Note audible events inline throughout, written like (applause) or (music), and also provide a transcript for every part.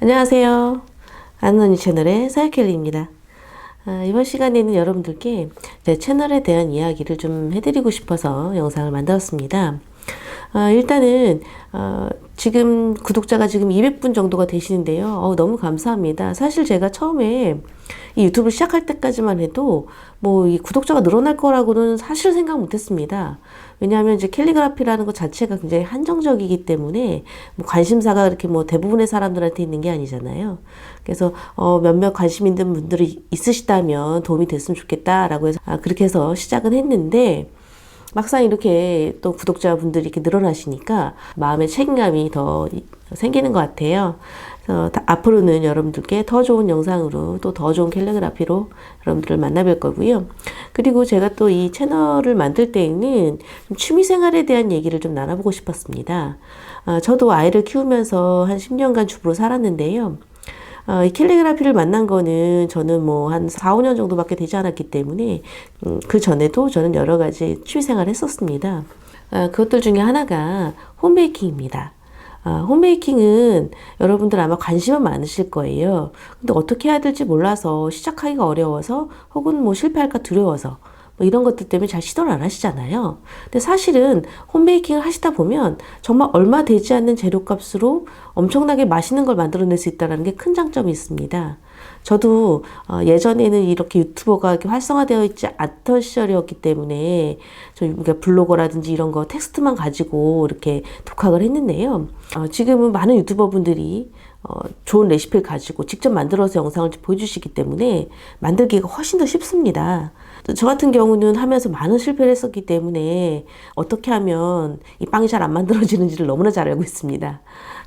안녕하세요. 아는 언니 채널의 사야켈리입니다. 아, 이번 시간에는 여러분들께 제 채널에 대한 이야기를 좀 해드리고 싶어서 영상을 만들었습니다. 아, 일단은 어, 지금 구독자가 지금 200분 정도가 되시는데요. 어, 너무 감사합니다. 사실 제가 처음에 이 유튜브를 시작할 때까지만 해도 뭐 이 구독자가 늘어날 거라고는 사실 생각 못 했습니다. 왜냐하면 이제 캘리그라피라는 것 자체가 굉장히 한정적이기 때문에 뭐 관심사가 이렇게 뭐 대부분의 사람들한테 있는 게 아니잖아요. 그래서 어 몇몇 관심 있는 분들이 있으시다면 도움이 됐으면 좋겠다라고 해서 아 그렇게 해서 시작은 했는데 막상 이렇게 또 구독자분들이 이렇게 늘어나시니까 마음의 책임감이 더 생기는 것 같아요. 그래서 앞으로는 여러분들께 더 좋은 영상으로 또 더 좋은 캘리그라피로 여러분들을 만나뵐 거고요. 그리고 제가 또 이 채널을 만들 때에는 취미생활에 대한 얘기를 좀 나눠보고 싶었습니다. 아, 저도 아이를 키우면서 한 10년간 주부로 살았는데요. 어, 이 캘리그라피를 만난 거는 저는 뭐 한 4, 5년 정도밖에 되지 않았기 때문에 음, 그 전에도 저는 여러 가지 취미 생활을 했었습니다. 아, 그것들 중에 하나가 홈베이킹입니다. 아, 홈베이킹은 여러분들 아마 관심은 많으실 거예요. 근데 어떻게 해야 될지 몰라서 시작하기가 어려워서 혹은 뭐 실패할까 두려워서 뭐 이런 것들 때문에 잘 시도를 안 하시잖아요. 근데 사실은 홈베이킹을 하시다 보면 정말 얼마 되지 않는 재료값으로 엄청나게 맛있는 걸 만들어낼 수 있다는 게 큰 장점이 있습니다. 저도 어, 예전에는 이렇게 유튜버가 활성화되어 있지 않던 시절이었기 때문에 좀 그러니까 블로거라든지 이런 거 텍스트만 가지고 이렇게 독학을 했는데요. 어, 지금은 많은 유튜버 분들이 어, 좋은 레시피를 가지고 직접 만들어서 영상을 보여주시기 때문에 만들기가 훨씬 더 쉽습니다. 저 같은 경우는 하면서 많은 실패를 했었기 때문에 어떻게 하면 이 빵이 잘 안 만들어지는지를 너무나 잘 알고 있습니다.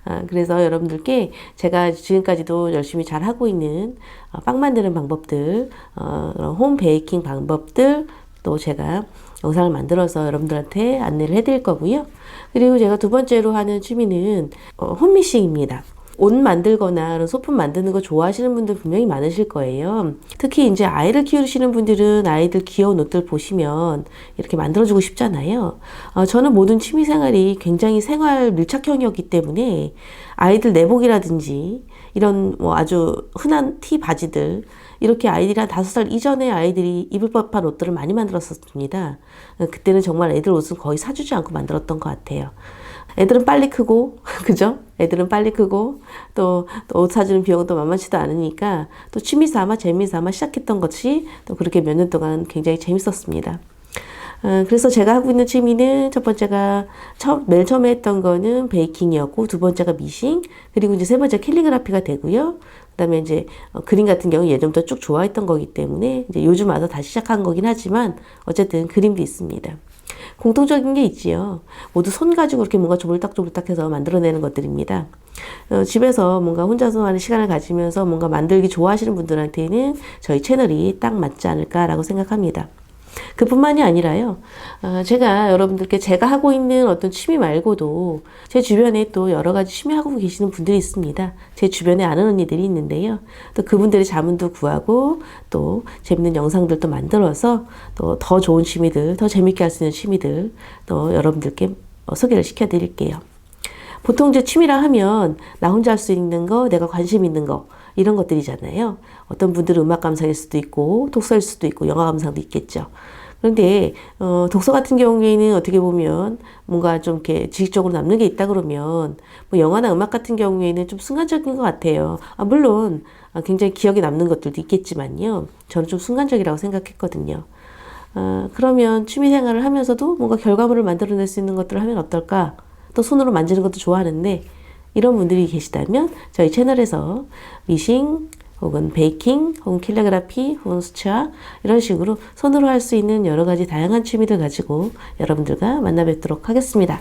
아, 그래서 여러분들께 제가 지금까지도 열심히 잘 하고 있는 어, 빵 만드는 방법들, 어, 홈 베이킹 방법들, 또 제가 영상을 만들어서 여러분들한테 안내를 해드릴 거고요. 그리고 제가 두 번째로 하는 취미는 어, 홈미싱입니다. 옷 만들거나 소품 만드는 거 좋아하시는 분들 분명히 많으실 거예요. 특히 이제 아이를 키우시는 분들은 아이들 귀여운 옷들 보시면 이렇게 만들어주고 싶잖아요. 어, 저는 모든 취미 생활이 굉장히 생활 밀착형이었기 때문에 아이들 내복이라든지 이런 뭐 아주 흔한 티 바지들 이렇게 아이들이 한 다섯 살 이전에 아이들이 입을 법한 옷들을 많이 만들었었습니다. 그때는 정말 애들 옷은 거의 사주지 않고 만들었던 것 같아요. 애들은 빨리 크고, (laughs) 그죠? 애들은 빨리 크고, 또, 또 옷 사주는 비용도 만만치도 않으니까, 또 취미 삼아, 재미 삼아 시작했던 것이 또 그렇게 몇 년 동안 굉장히 재밌었습니다. 어, 그래서 제가 하고 있는 취미는 첫 번째가 처음, 맨 처음에 했던 거는 베이킹이었고, 두 번째가 미싱, 그리고 이제 세 번째 캘리그라피가 되고요. 그 다음에 이제 어, 그림 같은 경우 예전부터 쭉 좋아했던 거기 때문에 이제 요즘 와서 다시 시작한 거긴 하지만 어쨌든 그림도 있습니다. 공통적인 게 있지요. 모두 손 가지고 이렇게 뭔가 조물딱조물딱해서 만들어내는 것들입니다. 어, 집에서 뭔가 혼자서 하는 시간을 가지면서 뭔가 만들기 좋아하시는 분들한테는 저희 채널이 딱 맞지 않을까라고 생각합니다. 그뿐만이 아니라요. 어, 제가 여러분들께 제가 하고 있는 어떤 취미 말고도 제 주변에 또 여러 가지 취미 하고 계시는 분들이 있습니다. 제 주변에 아는 언니들이 있는데요. 또 그분들의 자문도 구하고 또 재밌는 영상들도 만들어서 또 더 좋은 취미들, 더 재밌게 할 수 있는 취미들 또 여러분들께 어, 소개를 시켜 드릴게요. 보통 이제 취미라 하면 나 혼자 할 수 있는 거, 내가 관심 있는 거 이런 것들이잖아요. 어떤 분들은 음악 감상일 수도 있고 독서일 수도 있고 영화 감상도 있겠죠. 그런데 어, 독서 같은 경우에는 어떻게 보면 뭔가 좀 이렇게 지식적으로 남는 게 있다 그러면 뭐 영화나 음악 같은 경우에는 좀 순간적인 것 같아요. 아, 물론 아, 굉장히 기억에 남는 것들도 있겠지만요. 저는 좀 순간적이라고 생각했거든요. 아, 그러면 취미 생활을 하면서도 뭔가 결과물을 만들어낼 수 있는 것들을 하면 어떨까? 또 손으로 만지는 것도 좋아하는데 이런 분들이 계시다면 저희 채널에서 미싱 혹은 베이킹 혹은 캘리그라피 혹은 수채화 이런 식으로 손으로 할 수 있는 여러 가지 다양한 취미들 가지고 여러분들과 만나 뵙도록 하겠습니다.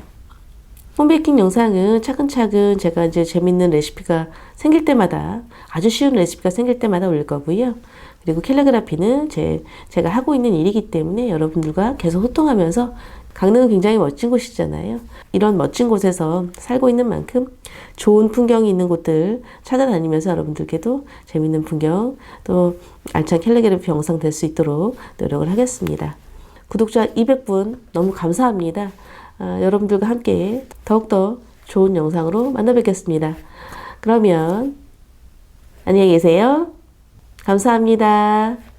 홈베이킹 영상은 차근차근 제가 이제 재밌는 레시피가 생길 때마다 아주 쉬운 레시피가 생길 때마다 올릴 거고요. 그리고 캘리그라피는 제, 제가 하고 있는 일이기 때문에 여러분들과 계속 소통하면서 강릉은 굉장히 멋진 곳이잖아요. 이런 멋진 곳에서 살고 있는 만큼 좋은 풍경이 있는 곳들 찾아다니면서 여러분들께도 재밌는 풍경 또 알찬 캘리그래피 영상 될 수 있도록 노력을 하겠습니다. 구독자 200분 너무 감사합니다. 아, 여러분들과 함께 더욱더 좋은 영상으로 만나 뵙겠습니다. 그러면 안녕히 계세요. 감사합니다.